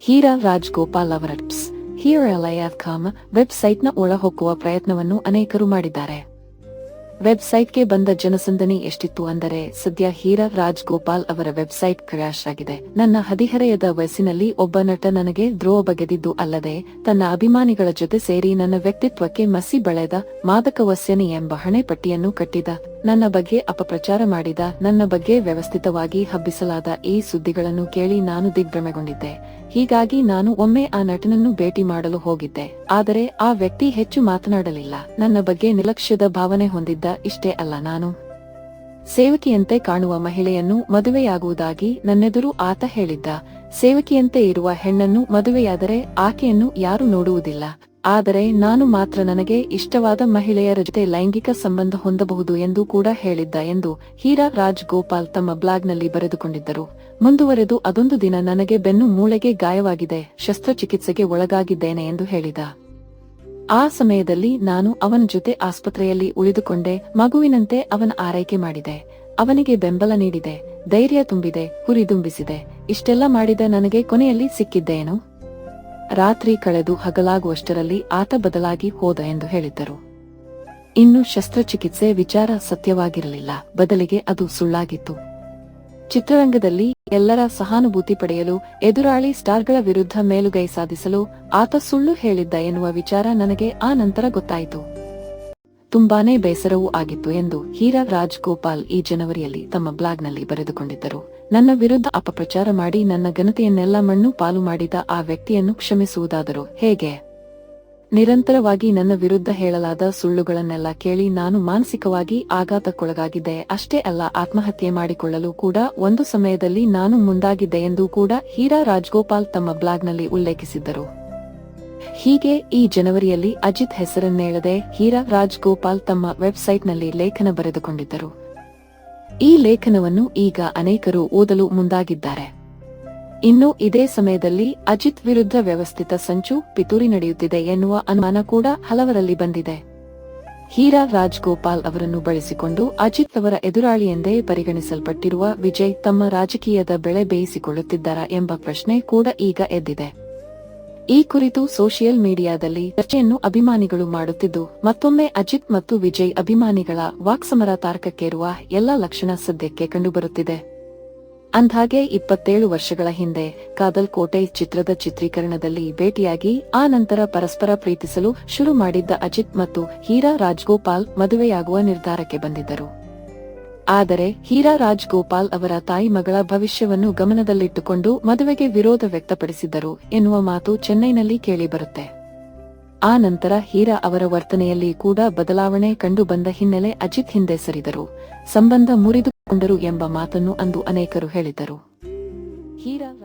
ಹೀರಾ ರಾಜ್ ಗೋಪಾಲ್ ಅವರ tips. Website ವೆಬ್ಸೈಟ್ನ ಒಳಹೊಕ್ಕುವ ಪ್ರಯತ್ನವನ್ನು ಅನೇಕರು ಮಾಡಿದ್ದಾರೆ. ವೆಬ್ಸೈಟ್ಗೆ ಬಂದ ಜನಸಂದಣಿ ಎಷ್ಟಿತ್ತು ಅಂದರೆ, ಸದ್ಯ ಹೀರಾ ರಾಜ್ ಗೋಪಾಲ್ ಅವರ ವೆಬ್ಸೈಟ್ ಕ್ರ್ಯಾಶ್ ಆಗಿದೆ. ನನ್ನ ಹದಿಹರೆಯದ ವಯಸ್ಸಿನಲ್ಲಿ ಒಬ್ಬ ನಟ ನನಗೆ ದ್ರೋಹ ಬಗೆದಿದ್ದು ಅಲ್ಲದೆ, ತನ್ನ ಅಭಿಮಾನಿಗಳ ಜೊತೆ ಸೇರಿ ನನ್ನ ವ್ಯಕ್ತಿತ್ವಕ್ಕೆ ಮಸಿ ಬಳೆದ ಮಾದಕ ವಸ್ಯನಿ ಎಂಬ ಹಣೆಪಟ್ಟಿಯನ್ನು ಕಟ್ಟಿದ. ನನ್ನ ಬಗ್ಗೆ ಅಪಪ್ರಚಾರ ಮಾಡಿದ, ನನ್ನ ಬಗ್ಗೆ ವ್ಯವಸ್ಥಿತವಾಗಿ ಹಬ್ಬಿಸಲಾದ ಈ ಸುದ್ದಿಗಳನ್ನು ಕೇಳಿ ನಾನು ದಿಗ್ಭ್ರಮೆಗೊಂಡಿದ್ದೆ. ಹೀಗಾಗಿ ನಾನು ಒಮ್ಮೆ ಆ ನಟನನ್ನು ಭೇಟಿ ಮಾಡಲು ಹೋಗಿದ್ದೆ. ಆದರೆ ಆ ವ್ಯಕ್ತಿ ಹೆಚ್ಚು ಮಾತನಾಡಲಿಲ್ಲ. ನನ್ನ ಬಗ್ಗೆ ನಿರ್ಲಕ್ಷ್ಯದ ಭಾವನೆ ಹೊಂದಿದ್ದ ಇಷ್ಟೇ ಅಲ್ಲ ನಾನು. ಸೇವಕಿಯಂತೆ ಕಾಣುವ ಮಹಿಳೆಯನ್ನು ಮದುವೆಯಾಗುವುದಾಗಿ ನನ್ನೆದುರು ಆತ ಹೇಳಿದ್ದ. ಸೇವಕಿಯಂತೆ ಇರುವ ಹೆಣ್ಣನ್ನು ಮದುವೆಯಾದರೆ ಆಕೆಯನ್ನು ಯಾರು ನೋಡುವುದಿಲ್ಲ. ಆದರೆ ನಾನು ಮಾತ್ರ ನನಗೆ ಇಷ್ಟವಾದ ಮಹಿಳೆಯರ ಜೊತೆ ಲೈಂಗಿಕ ಸಂಬಂಧ ಹೊಂದಬಹುದು ಎಂದು ಕೂಡ ಹೇಳಿದ್ದ ಎಂದು ಹೀರಾ ರಾಜ್ ಗೋಪಾಲ್ ತಮ್ಮ ಬ್ಲಾಗ್ನಲ್ಲಿ ಬರೆದುಕೊಂಡಿದ್ದರು. ಮುಂದುವರೆದು ಅದೊಂದು ದಿನ ನನಗೆ ಬೆನ್ನು ಮೂಳೆಗೆ ಗಾಯವಾಗಿದೆ, ಶಸ್ತ್ರಚಿಕಿತ್ಸೆಗೆ ಒಳಗಾಗಿದ್ದೇನೆ ಎಂದು ಹೇಳಿದ. ಆ ಸಮಯದಲ್ಲಿ ನಾನು ಅವನ ಜೊತೆ ಆಸ್ಪತ್ರೆಯಲ್ಲಿ ಉಳಿದುಕೊಂಡೆ, ಮಗುವಿನಂತೆ ಅವನ ಆರೈಕೆ ಮಾಡಿದೆ. ಅವನಿಗೆ ಬೆಂಬಲ ನೀಡಿದೆ, ಧೈರ್ಯ ತುಂಬಿದೆ, ಹುರಿದುಂಬಿಸಿದೆ. ಇಷ್ಟೆಲ್ಲ ಮಾಡಿದ ನನಗೆ ಕೊನೆಯಲ್ಲಿ ಸಿಕ್ಕಿದ್ದೇನು? ರಾತ್ರಿ ಕಳೆದು ಹಗಲಾಗುವಷ್ಟರಲ್ಲಿ ಆತ ಬದಲಾಗಿ ಹೋದ ಎಂದು ಹೇಳಿದ್ದರು. ಇನ್ನು ಶಸ್ತ್ರಚಿಕಿತ್ಸೆ ವಿಚಾರ ಸತ್ಯವಾಗಿರಲಿಲ್ಲ. ಬದಲಿಗೆ ಅದು ಸುಳ್ಳಾಗಿತ್ತು. ಚಿತ್ರರಂಗದಲ್ಲಿ ಎಲ್ಲರ ಸಹಾನುಭೂತಿ ಪಡೆಯಲು ಎದುರಾಳಿ ಸ್ಟಾರ್ಗಳ ವಿರುದ್ಧ ಮೇಲುಗೈ ಸಾಧಿಸಲು ಆತ ಸುಳ್ಳು ಹೇಳಿದ್ದ ಎನ್ನುವ ವಿಚಾರ ನನಗೆ ಆ ನಂತರ ಗೊತ್ತಾಯಿತು. ತುಂಬಾನೇ ಬೇಸರವೂ ಆಗಿತ್ತು ಎಂದು ಹೀರಾ ರಾಜ್ ಗೋಪಾಲ್ ಈ ಜನವರಿಯಲ್ಲಿ ತಮ್ಮ ಬ್ಲಾಗ್ನಲ್ಲಿ ಬರೆದುಕೊಂಡಿದ್ದರು. ನನ್ನ ವಿರುದ್ಧ ಅಪಪ್ರಚಾರ ಮಾಡಿ ನನ್ನ ಘನತೆಯನ್ನೆಲ್ಲ ಮಣ್ಣು ಪಾಲು ಮಾಡಿದ ಆ ವ್ಯಕ್ತಿಯನ್ನು ಕ್ಷಮಿಸುವುದಾದರೂ ಹೇಗೆ? ನಿರಂತರವಾಗಿ ನನ್ನ ವಿರುದ್ಧ ಹೇಳಲಾದ ಸುಳ್ಳುಗಳನ್ನೆಲ್ಲ ಕೇಳಿ ನಾನು ಮಾನಸಿಕವಾಗಿ ಆಘಾತಕ್ಕೊಳಗಾಗಿದ್ದೆ. ಅಷ್ಟೇ ಅಲ್ಲ, ಆತ್ಮಹತ್ಯೆ ಮಾಡಿಕೊಳ್ಳಲು ಕೂಡ ಒಂದು ಸಮಯದಲ್ಲಿ ನಾನು ಮುಂದಾಗಿದ್ದೆ ಎಂದು ಕೂಡ ಹೀರಾ ರಾಜ್ಗೋಪಾಲ್ ತಮ್ಮ ಬ್ಲಾಗ್ನಲ್ಲಿ ಉಲ್ಲೇಖಿಸಿದ್ದರು. ಹೀಗೆ ಈ ಜನವರಿಯಲ್ಲಿ ಅಜಿತ್ ಹೆಸರನ್ನೇಳದೆ ಹೀರಾ ರಾಜ್ಗೋಪಾಲ್ ತಮ್ಮ ವೆಬ್ಸೈಟ್ನಲ್ಲಿ ಲೇಖನ ಬರೆದುಕೊಂಡಿದ್ದರು. ಈ ಲೇಖನವನ್ನು ಈಗ ಅನೇಕರು ಓದಲು ಮುಂದಾಗಿದ್ದಾರೆ. ಇನ್ನು ಇದೇ ಸಮಯದಲ್ಲಿ ಅಜಿತ್ ವಿರುದ್ಧ ವ್ಯವಸ್ಥಿತ ಸಂಚು ಪಿತೂರಿ ನಡೆಯುತ್ತಿದೆ ಎನ್ನುವ ಅನುಮಾನ ಕೂಡ ಹಲವರಲ್ಲಿ ಬಂದಿದೆ. ಹೀರಾ ರಾಜ್ ಗೋಪಾಲ್ ಅವರನ್ನು ಬಳಸಿಕೊಂಡು ಅಜಿತ್ ಅವರ ಎದುರಾಳಿ ಎಂದೇ ಪರಿಗಣಿಸಲ್ಪಟ್ಟಿರುವ ವಿಜಯ್ ತಮ್ಮ ರಾಜಕೀಯದ ಬೆಳೆ ಬೇಯಿಸಿಕೊಳ್ಳುತ್ತಿದ್ದಾರಾ ಎಂಬ ಪ್ರಶ್ನೆ ಕೂಡ ಈಗ ಎದ್ದಿದೆ. ಈ ಕುರಿತು ಸೋಷಿಯಲ್ ಮೀಡಿಯಾದಲ್ಲಿ ಚರ್ಚೆಯನ್ನು ಅಭಿಮಾನಿಗಳು ಮಾಡುತ್ತಿದ್ದು, ಮತ್ತೊಮ್ಮೆ ಅಜಿತ್ ಮತ್ತು ವಿಜಯ್ ಅಭಿಮಾನಿಗಳ ವಾಕ್ಸಮರ ತಾರಕಕ್ಕೇರುವ ಎಲ್ಲಾ ಲಕ್ಷಣ ಸದ್ಯಕ್ಕೆ ಕಂಡುಬರುತ್ತಿದೆ. ಅಂದ್ಹಾಗೆ ಇಪ್ಪತ್ತೇಳು ವರ್ಷಗಳ ಹಿಂದೆ ಕಾದಲ್ ಕೋಟೆ ಚಿತ್ರದ ಚಿತ್ರೀಕರಣದಲ್ಲಿ ಭೇಟಿಯಾಗಿ, ಆ ನಂತರ ಪರಸ್ಪರ ಪ್ರೀತಿಸಲು ಶುರು ಮಾಡಿದ್ದ ಅಜಿತ್ ಮತ್ತು ಹೀರಾ ರಾಜ್ಗೋಪಾಲ್ ಮದುವೆಯಾಗುವ ನಿರ್ಧಾರಕ್ಕೆ ಬಂದಿದ್ದರು. ಆದರೆ ಹೀರಾ ರಾಜ್ ಗೋಪಾಲ್ ಅವರ ತಾಯಿ ಮಗಳ ಭವಿಷ್ಯವನ್ನು ಗಮನದಲ್ಲಿಟ್ಟುಕೊಂಡು ಮದುವೆಗೆ ವಿರೋಧ ವ್ಯಕ್ತಪಡಿಸಿದ್ದರು ಎನ್ನುವ ಮಾತು ಚೆನ್ನೈನಲ್ಲಿ ಕೇಳಿಬರುತ್ತೆ. ಆ ನಂತರ ಹೀರಾ ಅವರ ವರ್ತನೆಯಲ್ಲಿ ಕೂಡ ಬದಲಾವಣೆ ಕಂಡು ಬಂದ ಹಿನ್ನೆಲೆ ಅಜಿತ್ ಹಿಂದೆ ಸರಿದರು. ಸಂಬಂಧ ಮುರಿದುಕೊಂಡರು ಎಂಬ ಮಾತನ್ನು ಅಂದು ಅನೇಕರು ಹೇಳಿದ್ದರು. ಹೀರಾ